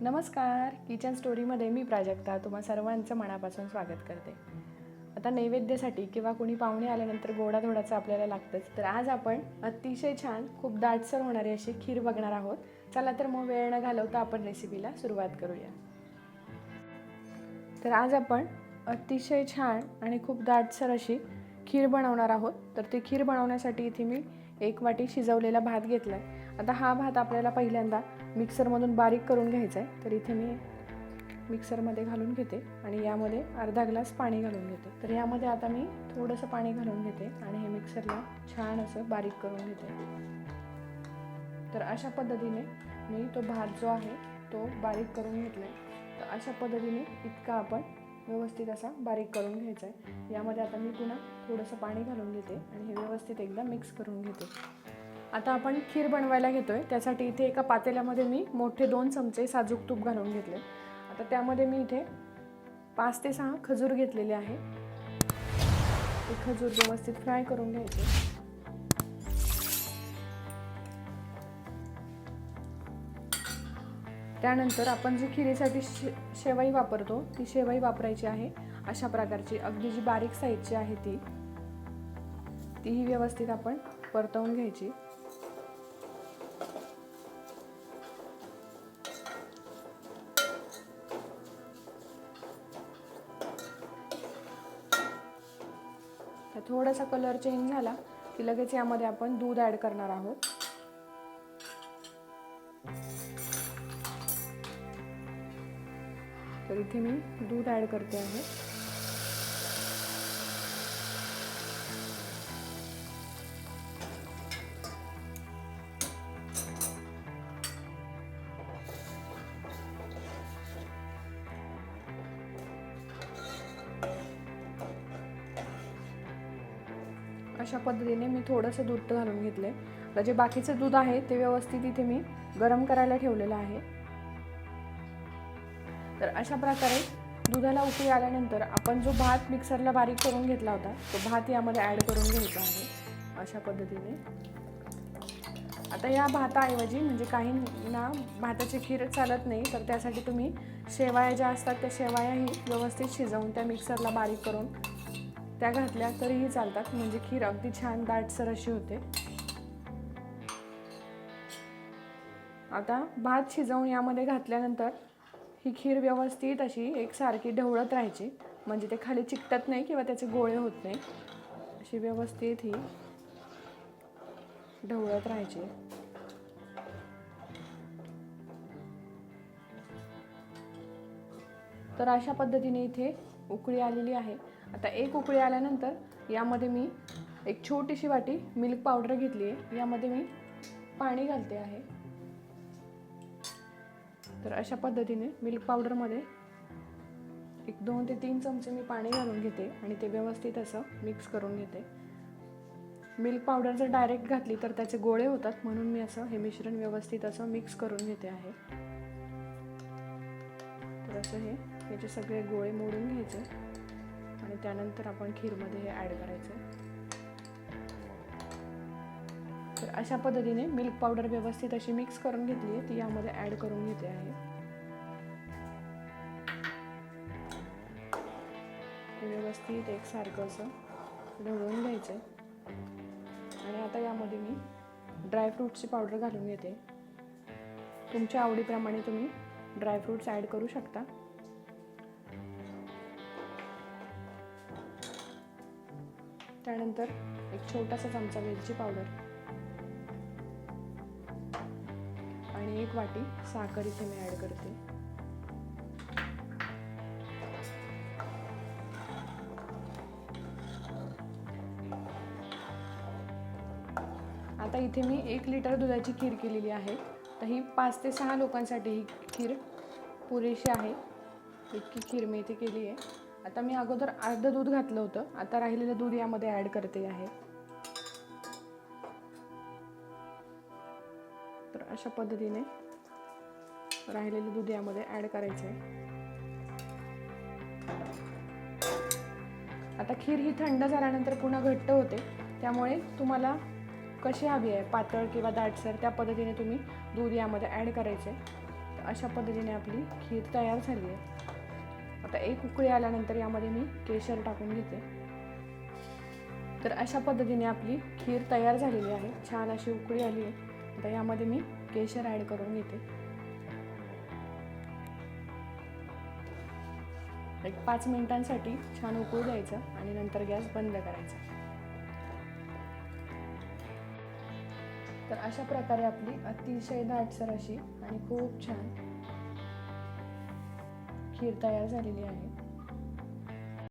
नमस्कार. किचन स्टोरीमध्ये मी प्राजक्ता. तुम्हा सर्वांचं मनापासून स्वागत करते. आता नैवेद्यासाठी किंवा कोणी पाहुणे आल्यानंतर गोडाधोडाचं आपल्याला लागतंच. तर आज आपण अतिशय छान खूप दाटसर होणारी अशी खीर बघणार आहोत. चला तर मग वेळ न घालवता आपण रेसिपीला सुरुवात करूया. तर आज आपण अतिशय छान आणि खूप दाटसर अशी खीर बनवणार आहोत. तर ती खीर बनवण्यासाठी इथे मी एक वाटी शिजवलेला भात घेतला आहे आता हा भात आपल्याला पहिल्यांदा मिक्सरमधून बारीक करून घ्यायचा आहे तर इथे मी मिक्सरमध्ये घालून घेते आणि यामध्ये अर्धा ग्लास पाणी घालून घेते. तर यामध्ये आता मी थोडंसं पाणी घालून घेते आणि हे मिक्सरला छान असं बारीक करून घेते. तर अशा पद्धतीने मी तो भात जो आहे तो बारीक करून घेतला आहे तर अशा पद्धतीने इतका आपण व्यवस्थित असा बारीक करून घ्यायचा आहे यामध्ये आता मी पुन्हा थोडंसं पाणी घालून घेते आणि हे व्यवस्थित एकदा मिक्स करून घेते. आता आपण खीर बनवायला घेतो आहे त्यासाठी इथे एका पातेल्यामध्ये मी मोठे दोन चमचे साजूक तूप घालून घेतले. आता त्यामध्ये मी इथे पाच ते सहा खजूर घेतलेले आहे. ते खजूर व्यवस्थित फ्राय करून घ्यायचे. त्यानंतर आपण जी खिरीसाठी शे शेवाई वापरतो ती शेवाई वापरायची आहे. अशा प्रकारची अगदी जी बारीक साईजची आहे ती. तीही व्यवस्थित आपण परतवून घ्यायची. थोडासा कलर चेंज झाला की लगेच यामध्ये आपण दूध ॲड करणार आहोत. तर इथे मी दूध ॲड करते आहे. अशा पद्धतीने मी थोडंसं दूध घालून घेतले आता जे बाकीचं दूध आहे ते व्यवस्थित इथे मी गरम करायला ठेवलेलं आहे. तर अशा प्रकारे दुधाला उकळी आल्यानंतर आपण जो भात मिक्सरला बारीक करून घेतला होता तो भात यामध्ये ॲड करून घ्यायचा आहे. अशा पद्धतीने. आता या भाताऐवजी म्हणजे काहींना भाताची खीर चालत नाही तर त्यासाठी तुम्ही शेवाया ज्या असतात त्या शेवायाही व्यवस्थित शिजवून त्या मिक्सरला बारीक करून त्या घातल्या तरीही चालतात. म्हणजे खीर अगदी छान दाटसर अशी होते. आता भात शिजवून यामध्ये घातल्यानंतर ही खीर व्यवस्थित अशी एकसारखी ढवळत राहायची. म्हणजे ते खाली चिकटत नाही किंवा त्याचे गोळे होत नाही. अशी व्यवस्थित ही ढवळत राहायची. तर अशा पद्धतीने इथे उकळी आलेली आहे. आता एक उकळी आल्यानंतर यामध्ये मी एक छोटीशी वाटी मिल्क पावडर घेतली आहे यामध्ये मी पाणी घालते आहे. तर अशा पद्धतीने मिल्क पावडरमध्ये एक दोन ते तीन चमचे मी पाणी घालून घेते आणि ते व्यवस्थित असं मिक्स करून घेते. मिल्क पावडर जर डायरेक्ट घातली तर त्याचे गोळे होतात म्हणून मी असं हे मिश्रण व्यवस्थित असं मिक्स करून घेते आहे. तर असं हे याचे सगळे गोळे मोडून घ्यायचे आणि त्यानंतर आपण खीरमध्ये हे ॲड करायचं. तर अशा पद्धतीने मिल्क पावडर व्यवस्थित अशी मिक्स करून घेतली आहे. ती यामध्ये ॲड करून घेते आहे. व्यवस्थित एकसारखं असं ढवळून घ्यायचं. आणि आता यामध्ये मी ड्रायफ्रूटची पावडर घालून घेते. तुमच्या आवडीप्रमाणे तुम्ही ड्रायफ्रूट्स ॲड करू शकता. त्यानंतर एक छोटासा चमचा वेलची पावडर आणि एक वाटी साखर इथे मी ॲड करते. आता इथे मी एक लिटर दुधाची खीर केलेली आहे. तर ही पाच ते सहा लोकांसाठी ही खीर पुरेशी आहे. इतकी खीर मी इथे केली आहे. आता मी अगोदर अर्धं दूध घातलं होतं. आता राहिलेलं दूध यामध्ये ॲड करते आहे. तर अशा पद्धतीने राहिलेलं दूध यामध्ये ॲड करायचं आहे. आता खीर ही थंड झाल्यानंतर पुन्हा घट्ट होते. त्यामुळे तुम्हाला कशी हवी आहे? पातळ किंवा दाटसर त्या पद्धतीने तुम्ही दूध यामध्ये ॲड करायचे अशा पद्धतीने आपली खीर तयार झाली आहे. आता एक उकळी आल्यानंतर यामध्ये मी केशर टाकून घेते. तर अशा पद्धतीने आपली खीर तयार झालेली आहे. छान अशी उकळी आली आहे. आता यामध्ये मी केशर ॲड करून घेते. एक पाच मिनिटांसाठी छान उकळू द्यायचं आणि नंतर गॅस बंद करायचा. तर अशा प्रकारे आपली अतिशय दाटसर अशी आणि खूप छान खीर तयार झालेली आहे.